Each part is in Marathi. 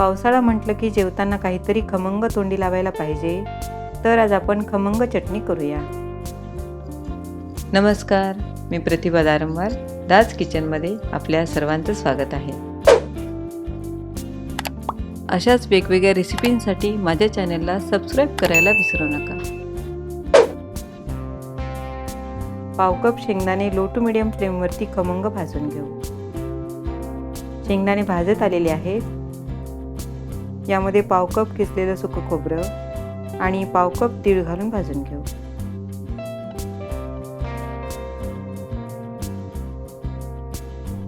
पावसाळा म्हटलं की जेवताना काहीतरी खमंग तोंडी लावायला पाहिजे. तर आज आपण खमंग चटणी करूया. नमस्कार मी प्रतिभा दारंवार दास किचनमध्ये आपल्या सर्वांचं स्वागत आहे. अशाच वेगवेगळ्या रेसिपींसाठी माझ्या चॅनलला सबस्क्राईब करायला विसरू नका. पाव कप शेंगदाणे लो टू मिडियम फ्लेमवरती खमंग भाजून घेऊ. शेंगदाणे भाजत आलेले आहेत. यामध्ये पाव कप किसलेलं सुकं खोबरं आणि पाव कप तीळ घालून भाजून घेऊ.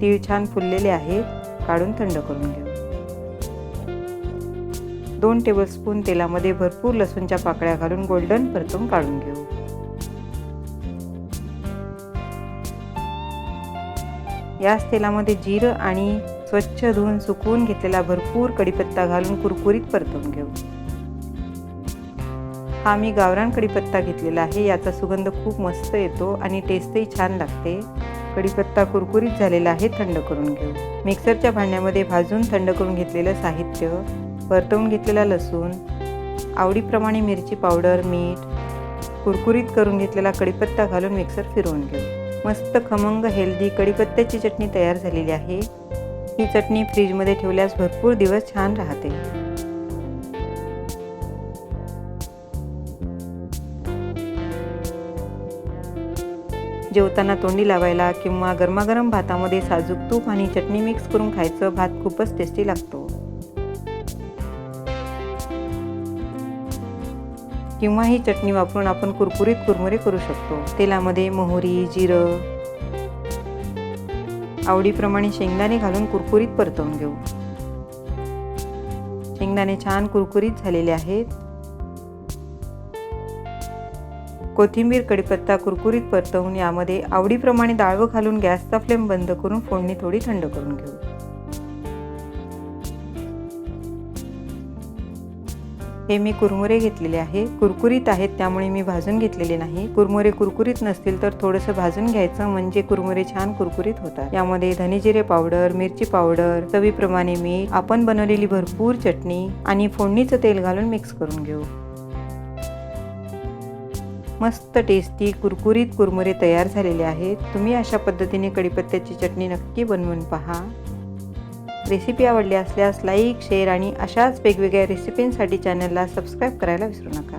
तीळ छान फुललेले आहे काढून थंड करून घेऊ. दोन टेबलस्पून तेलामध्ये भरपूर लसूणच्या पाकळ्या घालून गोल्डन परतून काढून घेऊ. याच तेलामध्ये जिरं आणि स्वच्छ धुवून सुकवून घेतलेला भरपूर कढीपत्ता घालून कुरकुरीत परतवून घेऊ. हा मी गावरान कडीपत्ता घेतलेला आहे याचा सुगंध खूप मस्त येतो आणि टेस्टही छान लागते. कढीपत्ता कुरकुरीत झालेला आहे थंड करून घेऊ. मिक्सरच्या भांड्यामध्ये भाजून थंड करून घेतलेलं साहित्य परतवून घेतलेला लसूण आवडीप्रमाणे मिरची पावडर मीठ कुरकुरीत करून घेतलेला कढीपत्ता घालून मिक्सर फिरवून घेऊ. मस्त खमंग हेल्दी कढीपत्त्याची चटणी तयार झालेली आहे. ही चटणी फ्रीजमध्ये ठेवल्यास भरपूर दिवस छान राहते. जेवताना तोंडी लावायला किंवा गरमागरम भातामध्ये साजूक तूप आणि चटणी मिक्स करून खायचं भात खूपच टेस्टी लागतो. किंवा ही चटणी वापरून आपण कुरकुरीत कुरमुरे करू शकतो. तेलामध्ये मोहरी जिरं आवडीप्रमाणे शेंगदाणे घालून कुरकुरीत परतवून घेऊ. शेंगदाणे छान कुरकुरीत झालेले आहेत. कोथिंबीर कडीपत्ता कुरकुरीत परतवून यामध्ये आवडीप्रमाणे डाळवं घालून गॅसचा फ्लेम बंद करून फोडणी थोडी थंड करून घेऊ. हे मी कुरमुरे घेतलेले आहे. कुरकुरीत आहेत त्यामुळे मी भाजून घेतलेले नाही. कुरमुरे कुरकुरीत नसतील तर थोडंसं भाजून घ्यायचं म्हणजे कुरमुरे छान कुरकुरीत होतात. यामध्ये धनेजिरे पावडर मिरची पावडर चवीप्रमाणे मीठ आपण बनवलेली भरपूर चटणी आणि फोडणीचं तेल घालून मिक्स करून घेऊ. मस्त टेस्टी कुरकुरीत कुरमुरे तयार झालेले आहेत. तुम्ही अशा पद्धतीने कढीपत्त्याची चटणी नक्की बनवून पहा. रेसिपी आवडली असल्यास लाईक शेअर आणि अशाच वेगवेगळ्या रेसिपींसाठी चॅनलला सबस्क्राईब करायला विसरू नका.